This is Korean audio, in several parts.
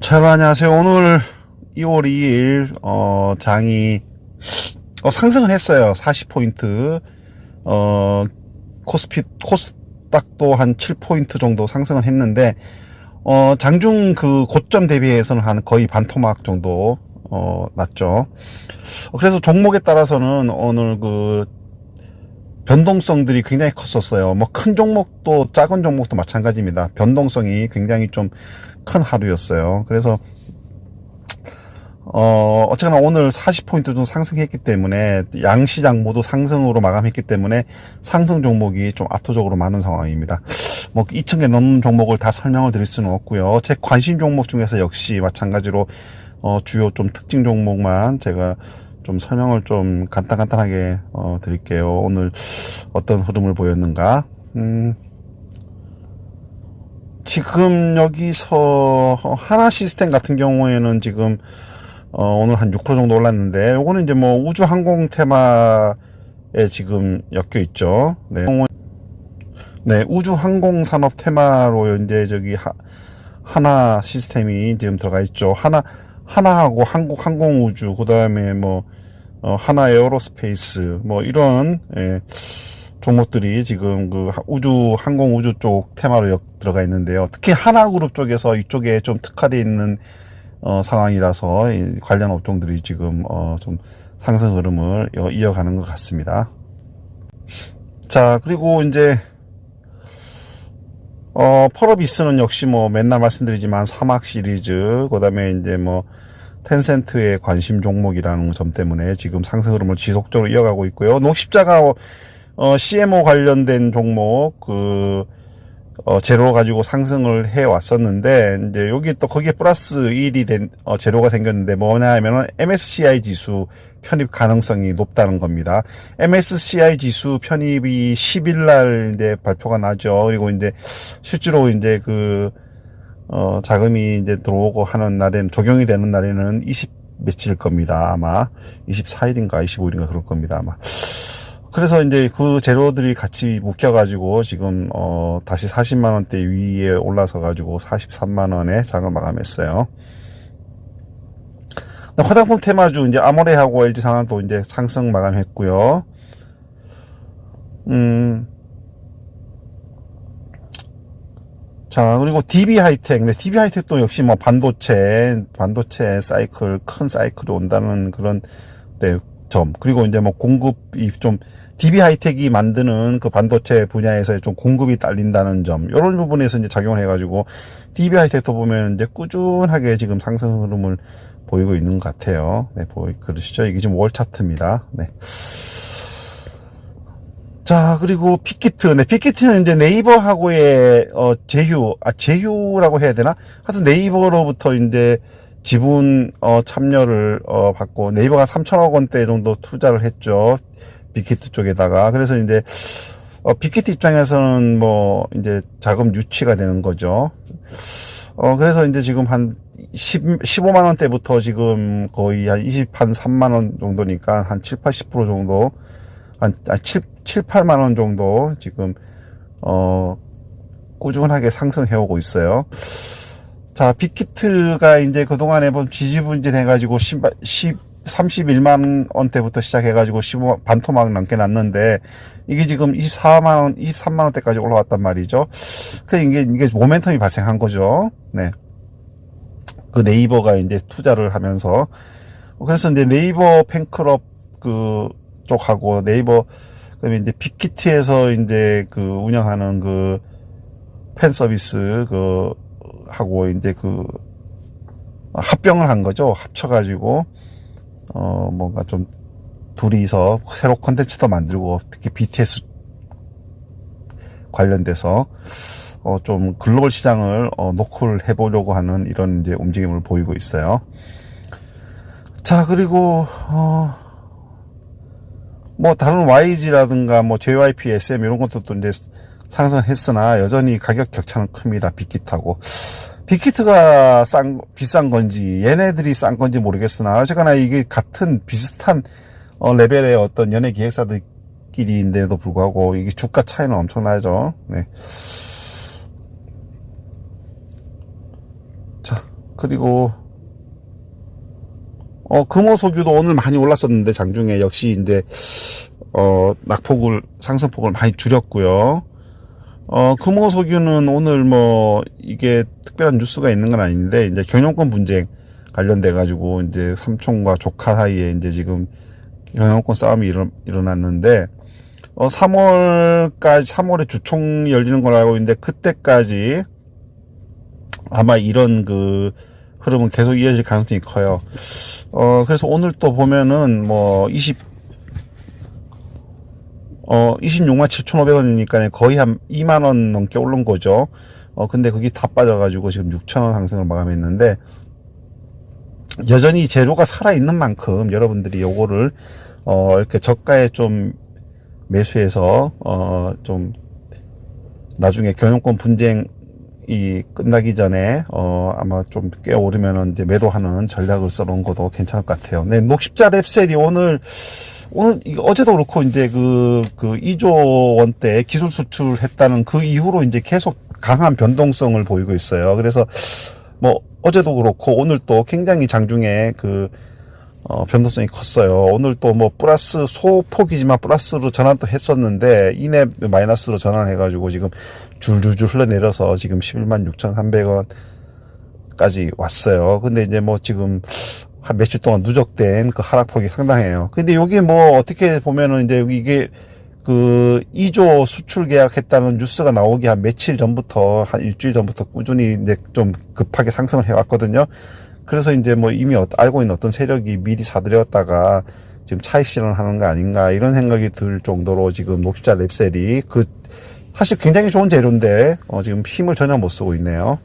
자, 여러분 안녕하세요. 오늘 2월 2일, 어, 장이, 어, 상승을 했어요. 40포인트. 어, 코스피, 코스닥도 한 7포인트 정도 상승을 했는데, 어, 장중 그 고점 대비해서는 한 거의 반토막 정도, 어, 났죠. 어, 그래서 종목에 따라서는 오늘 그, 변동성들이 굉장히 컸었어요. 뭐 큰 종목도 작은 종목도 마찬가지입니다. 변동성이 굉장히 좀 큰 하루였어요. 그래서 어, 어쨌거나 오늘 40포인트 정도 상승했기 때문에 양시장 모두 상승으로 마감했기 때문에 상승 종목이 좀 압도적으로 많은 상황입니다. 뭐 2,000개 넘는 종목을 다 설명을 드릴 수는 없고요. 제 관심 종목 중에서 역시 마찬가지로 어, 주요 좀 특징 종목만 제가 좀 설명을 좀 간단간단하게 어, 드릴게요. 오늘 어떤 흐름을 보였는가. 음, 지금 여기서 하나 시스템 같은 경우에는 지금 어, 오늘 한 6% 정도 올랐는데 요거는 이제 뭐 우주 항공 테마에 지금 엮여 있죠. 네. 네, 우주 항공 산업 테마로 이제 저기 하, 하나 시스템이 지금 들어가 있죠. 하나 하나하고 한국 항공 우주 그다음에 뭐 어, 하나 에어로스페이스 뭐 이런 예, 종목들이 지금 그 우주 항공 우주 쪽 테마로 역 들어가 있는데요. 특히 하나그룹 쪽에서 이쪽에 좀 특화되어 있는 어, 상황이라서 이 관련 업종들이 지금 어, 좀 상승 흐름을 어, 이어가는 것 같습니다. 자 그리고 이제 어, 펄어비스는 역시 뭐 맨날 말씀드리지만 사막 시리즈, 그 다음에 이제 뭐 텐센트의 관심 종목이라는 점 때문에 지금 상승 흐름을 지속적으로 이어가고 있고요. 녹십자가 어, CMO 관련된 종목, 그, 어, 재료 가지고 상승을 해 왔었는데, 이제 여기 또 거기에 플러스 1이 된, 어, 재료가 생겼는데 뭐냐 하면은 MSCI 지수 편입 가능성이 높다는 겁니다. MSCI 지수 편입이 10일 날 이제 발표가 나죠. 그리고 이제 실제로 이제 그, 어, 자금이 이제 들어오고 하는 날에는, 적용이 되는 날에는 20 며칠 겁니다. 아마. 24일인가 25일인가 그럴 겁니다. 아마. 그래서 이제 그 재료들이 같이 묶여가지고 지금 어 다시 40만 원대 위에 올라서 가지고 43만 원에 장을 마감했어요. 화장품 테마주 이제 아모레하고 LG 상황도 이제 상승 마감했고요. 음. 자, 그리고 DB 하이텍. 네, DB 하이텍도 역시 뭐 반도체, 반도체 사이클, 큰 사이클이 온다는 그런, 네, 점. 그리고 이제 뭐 공급이 좀, DB 하이텍이 만드는 그 반도체 분야에서 좀 공급이 딸린다는 점. 이런 부분에서 이제 작용을 해가지고, DB 하이텍도 보면 이제 꾸준하게 지금 상승 흐름을 보이고 있는 것 같아요. 네, 보이, 그러시죠? 이게 지금 월 차트입니다. 네. 자, 그리고 픽키트. 네, 픽키트는 이제 네이버하고의, 어, 제휴, 아, 제휴라고 해야 되나? 하여튼 네이버로부터 이제 지분, 어, 참여를, 어, 받고, 네이버가 3천억 원대 정도 투자를 했죠. 빅히트 쪽에다가. 그래서 이제, 어, 빅히트 입장에서는 뭐, 이제 자금 유치가 되는 거죠. 어, 그래서 이제 지금 한 10, 15만 원대부터 지금 거의 한 20, 한 3만 원 정도니까 한 7, 80% 정도, 한, 아, 7, 7, 8만 원 정도 지금, 어, 꾸준하게 상승해오고 있어요. 자, 빅히트가 이제 그동안에 뭐 지지분진 해가지고 10, 10, 31만 원대부터 시작해가지고 15, 반토막 넘게 났는데, 이게 지금 24만 원, 23만 원대까지 올라왔단 말이죠. 그 이게, 이게 모멘텀이 발생한 거죠. 네. 그 네이버가 이제 투자를 하면서. 그래서 이제 네이버 팬클럽 그 쪽하고 네이버, 그다음에 이제 빅히트에서 이제 그 운영하는 그 팬 서비스 그 하고 이제 그 합병을 한 거죠. 합쳐가지고 어 뭔가 좀 둘이서 새로 콘텐츠도 만들고 특히 BTS 관련돼서 어 좀 글로벌 시장을 어 노크를 해보려고 하는 이런 이제 움직임을 보이고 있어요. 자 그리고 어. 뭐 다른 YG라든가 뭐 JYP, SM 이런 것도 또 이제 상승했으나 여전히 가격 격차는 큽니다. 빅히트하고. 빅히트가 싼, 비싼 건지, 얘네들이 싼 건지 모르겠으나, 어쨌거나 이게 같은 비슷한 어, 레벨의 어떤 연예 기획사들끼리인데도 불구하고 이게 주가 차이는 엄청나죠. 네. 자, 그리고 어, 금호석유도 오늘 많이 올랐었는데 장중에 역시 이제 어, 낙폭을 상승폭을 많이 줄였고요. 어, 금호석유는 오늘 뭐 이게 특별한 뉴스가 있는 건 아닌데 이제 경영권 분쟁 관련돼 가지고 이제 삼촌과 조카 사이에 이제 지금 경영권 싸움이 일어, 일어났는데 어, 3월까지 3월에 주총 열리는 걸로 알고 있는데 그때까지 아마 이런 그 흐름은 계속 이어질 가능성이 커요. 어, 그래서 오늘 또 보면은 뭐 20, 어, 26만 7,500원이니까 거의 한 2만원 넘게 오른 거죠. 어, 근데 그게 다 빠져가지고 지금 6,000원 상승을 마감했는데, 여전히 재료가 살아있는 만큼 여러분들이 요거를, 어, 이렇게 저가에 좀 매수해서, 어, 좀, 나중에 경영권 분쟁 이 끝나기 전에, 어, 아마 좀 꽤 오르면은 이제 매도하는 전략을 써놓은 것도 괜찮을 것 같아요. 네, 녹십자 랩셀이 오늘, 오늘 어제도 그렇고 이제 그, 그 2조 원대 기술 수출했다는 그 이후로 이제 계속 강한 변동성을 보이고 있어요. 그래서 뭐 어제도 그렇고 오늘 또 굉장히 장중에 그 어, 변동성이 컸어요. 오늘 또 뭐 플러스 소폭이지만 플러스로 전환도 했었는데 이내 마이너스로 전환해가지고 지금 줄줄줄 흘러내려서 지금 11만 6,300원 까지 왔어요. 근데 이제 뭐 지금 한 며칠 동안 누적된 그 하락폭이 상당해요. 근데 여기 뭐 어떻게 보면은 이제 이게 그 2조 수출 계약했다는 뉴스가 나오기 한 며칠 전부터 한 일주일 전부터 꾸준히 이제 좀 급하게 상승을 해왔거든요. 그래서 이제 뭐 이미 어- 알고 있는 어떤 세력이 미리 사들였다가 지금 차익 실현하는 거 아닌가 이런 생각이 들 정도로 지금 녹십자 랩셀이 그 사실 굉장히 좋은 재료인데 어 지금 힘을 전혀 못 쓰고 있네요.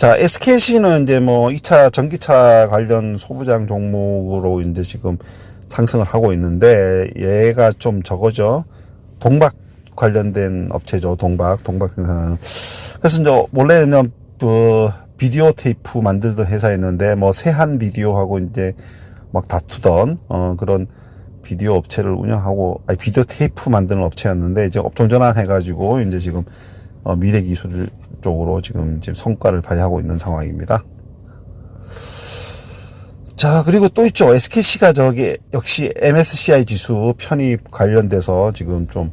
자, SKC는 이제 뭐 2차 전기차 관련 소부장 종목으로 이제 지금 상승을 하고 있는데 얘가 좀 저거죠. 동박 관련된 업체죠. 동박, 동박 생산하는. 그래서 이제 원래는 그 비디오 테이프 만들던 회사였는데 뭐 세한 비디오하고 이제 막 다투던 어 그런 비디오 업체를 운영하고 아니 비디오 테이프 만드는 업체였는데 이제 업종 전환해 가지고 이제 지금 어, 미래 기술 쪽으로 지금 지금 성과를 발휘하고 있는 상황입니다. 자, 그리고 또 있죠. SKC가 저기 역시 MSCI 지수 편입 관련돼서 지금 좀,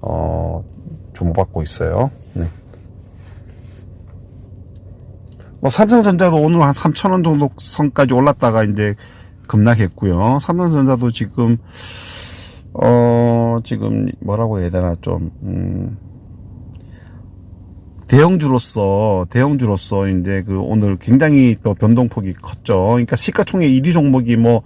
어, 주목받고 있어요. 네. 뭐 삼성전자도 오늘 한 3,000원 정도 선까지 올랐다가 이제 급락했고요. 삼성전자도 지금, 어, 지금 뭐라고 해야 되나 좀, 음, 대형주로서 대형주로서 이제 그 오늘 굉장히 또 변동폭이 컸죠. 그러니까 시가총액 1위 종목이 뭐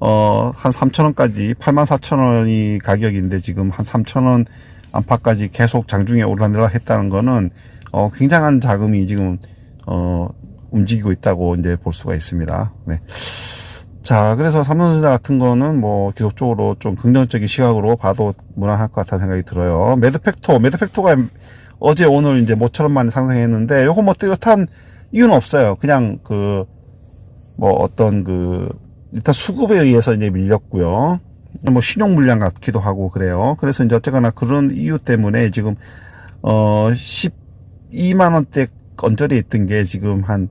어, 한 3,000원까지 84,000원이 가격인데 지금 한 3,000원 안팎까지 계속 장중에 오르락내리락 했다는 거는 어, 굉장한 자금이 지금 어, 움직이고 있다고 이제 볼 수가 있습니다. 네. 자, 그래서 삼성전자 같은 거는 뭐 기속적으로 좀 긍정적인 시각으로 봐도 무난할 것 같다는 생각이 들어요. 매드팩토, 매드팩토가 어제 오늘 이제 모처럼 많이 상승했는데 요거 뭐 뚜렷한 이유는 없어요. 그냥 그 뭐 어떤 그 일단 수급에 의해서 이제 밀렸고요. 뭐 신용 물량 같기도 하고 그래요. 그래서 이제 어쨌거나 그런 이유 때문에 지금 어 12만 원대 언저리에 있던 게 지금 한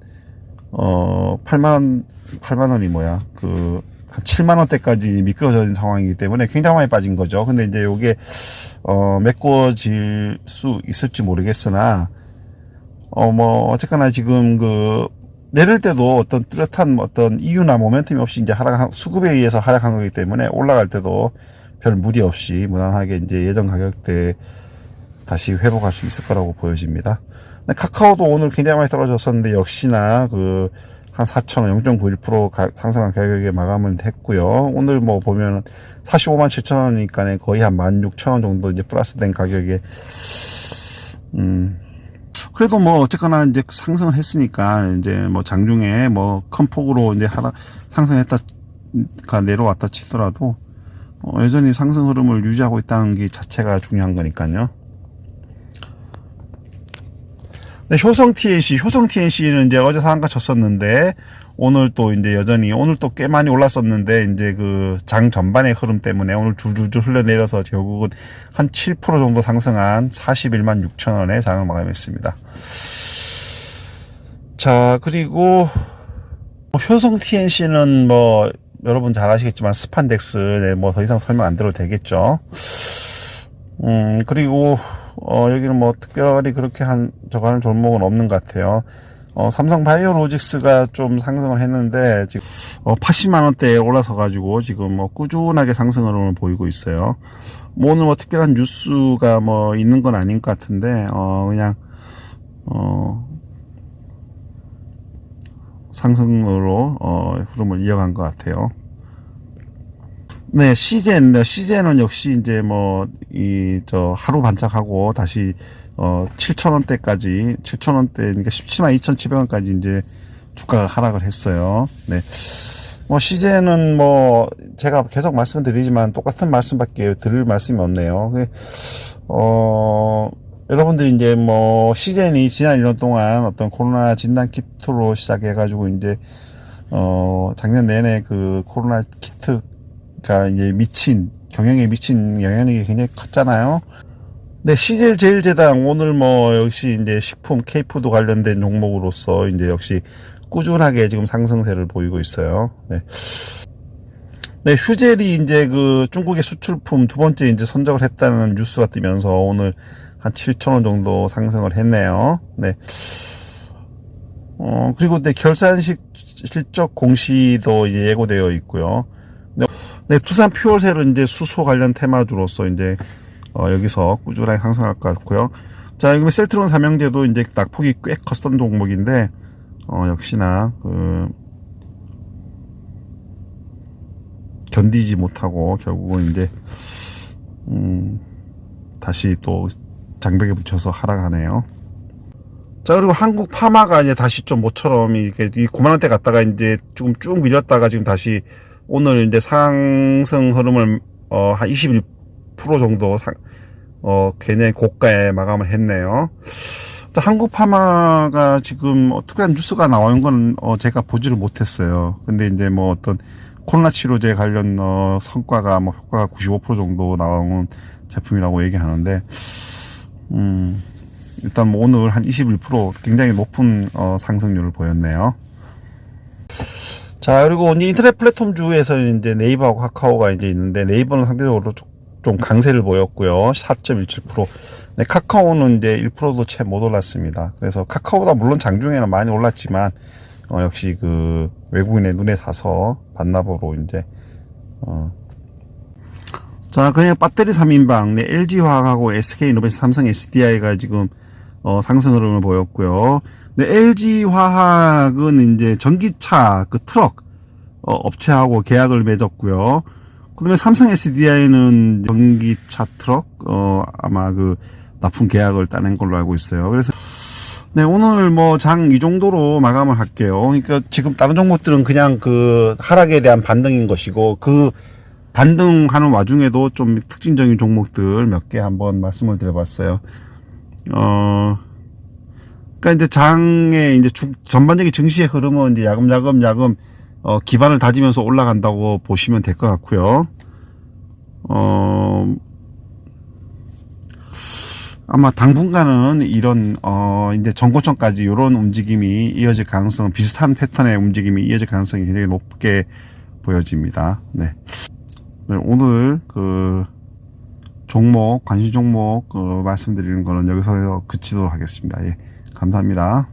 어 8만 원 8만 원이 뭐야 그한 7만 원대까지 미끄러진 상황이기 때문에 굉장히 많이 빠진 거죠. 근데 이제 요게 어 메꿔질 수 있을지 모르겠으나 어 뭐 어쨌거나 지금 그 내릴 때도 어떤 뚜렷한 어떤 이유나 모멘텀이 없이 이제 하락 수급에 의해서 하락한 거기 때문에 올라갈 때도 별 무리 없이 무난하게 이제 예전 가격대 다시 회복할 수 있을 거라고 보여집니다. 근데 카카오도 오늘 굉장히 많이 떨어졌었는데 역시나 그 한 4,000원, 0.91% 상승한 가격에 마감을 했고요. 오늘 뭐 보면 45만 7천 원이니까 거의 한 16,000원 정도 이제 플러스 된 가격에 음 그래도 뭐 어쨌거나 이제 상승을 했으니까 이제 뭐 장중에 뭐 큰 폭으로 이제 하락 상승했다가 내려왔다 치더라도 어, 여전히 상승 흐름을 유지하고 있다는 게 자체가 중요한 거니까요. 네, 효성 TNC, 효성 TNC는 이제 어제 상한가 쳤었는데 오늘 또 이제 여전히 오늘 또 꽤 많이 올랐었는데 이제 그 장 전반의 흐름 때문에 오늘 줄줄줄 흘러내려서 결국은 한 7% 정도 상승한 41만 6천 원에 장을 마감했습니다. 자, 그리고 뭐 효성 TNC는 뭐 여러분 잘 아시겠지만 스판덱스 네, 뭐더 이상 설명 안 드려도 되겠죠. 음, 그리고 어, 여기는 뭐 특별히 그렇게 한 저거 하는 종목은 없는 것 같아요. 어, 삼성 바이오로직스가 좀 상승을 했는데 지금 어, 80만 원대에 올라서 가지고 지금 뭐 꾸준하게 상승을 보이고 있어요. 뭐 오늘 뭐 특별한 뉴스가 뭐 있는 건 아닌 것 같은데 어 그냥 어 상승으로 어 흐름을 이어간 것 같아요. 네, 시젠, 네, 시젠은 역시 이제 뭐, 이, 저, 하루 반짝하고 다시, 어, 7,000원대까지, 7,000원대, 그러니까 17만 2,700원까지 이제 주가가 하락을 했어요. 네. 뭐, 시젠은 뭐, 제가 계속 말씀드리지만 똑같은 말씀밖에 드릴 말씀이 없네요. 그, 어, 여러분들이 이제 뭐, 시젠이 지난 1년 동안 어떤 코로나 진단 키트로 시작해가지고 이제, 어, 작년 내내 그 코로나 키트 가 이제 미친 경영에 미친 영향력이 굉장히 컸잖아요. 네, 시젤 제일제당 오늘 뭐 역시 이제 식품 K푸드 관련된 종목으로서 이제 역시 꾸준하게 지금 상승세를 보이고 있어요. 네. 네, 휴젤이 이제 그 중국의 수출품 두 번째 이제 선적을 했다는 뉴스가 뜨면서 오늘 한 7,000원 정도 상승을 했네요. 네. 어, 그리고 네, 결산식 실적 공시도 예고되어 있고요. 네, 네, 투산 퓨얼셀은 이제 수소 관련 테마주로서 이제 어, 여기서 꾸준하게 상승할 것 같고요. 자, 여기 셀트론 삼형제도 이제 낙폭이 꽤 컸던 종목인데 어, 역시나 그 견디지 못하고 결국은 이제 음, 다시 또 장벽에 붙여서 하락하네요. 자 그리고 한국 파마가 이제 다시 좀 모처럼 이렇게 이 9만 원대 갔다가 이제 조금 쭉 밀렸다가 지금 다시 오늘 이제 상승 흐름을 어, 한 21% 정도 상, 어, 굉장히 고가에 마감을 했네요. 자, 한국 파마가 지금 어, 특별한 뉴스가 나오는 건 어, 제가 보지를 못했어요. 근데 이제 뭐 어떤 코로나 치료제 관련 어, 성과가 뭐 효과가 95% 정도 나온 제품이라고 얘기하는데 음, 일단 뭐 오늘 한 21% 굉장히 높은 어, 상승률을 보였네요. 자, 그리고 인터넷 플랫폼 주에서 이제 네이버하고 카카오가 이제 있는데 네이버는 상대적으로 좀- 좀 강세를 보였고요. 4.17%. 네, 카카오는 이제 1%도 채 못 올랐습니다. 그래서 카카오가 물론 장중에는 많이 올랐지만 어, 역시 그 외국인의 눈에 사서 반납으로 이제 어. 자, 그냥 배터리 3인방, 네, LG화학하고 SK이노베이션, 삼성 SDI가 지금 어, 상승 흐름을 보였고요. 네, LG화학은 이제 전기차 그 트럭 어, 업체하고 계약을 맺었고요. 그다음에 삼성 SDI는 전기차 트럭 어, 아마 그 납품 계약을 따낸 걸로 알고 있어요. 그래서 네, 오늘 뭐 장 이 정도로 마감을 할게요. 그러니까 지금 다른 종목들은 그냥 그 하락에 대한 반등인 것이고 그 반등하는 와중에도 좀 특징적인 종목들 몇 개 한번 말씀을 드려봤어요. 어, 그러니까 이제 장의 이제 주- 전반적인 증시의 흐름은 이제 야금야금 야금 어, 기반을 다지면서 올라간다고 보시면 될 것 같고요. 어, 아마 당분간은 이런 어 이제 전고점까지 이런 움직임이 이어질 가능성 비슷한 패턴의 움직임이 이어질 가능성이 굉장히 높게 보여집니다. 네. 네, 오늘 그 종목 관심 종목 그 말씀드리는 거는 여기서 그치도록 하겠습니다. 예, 감사합니다.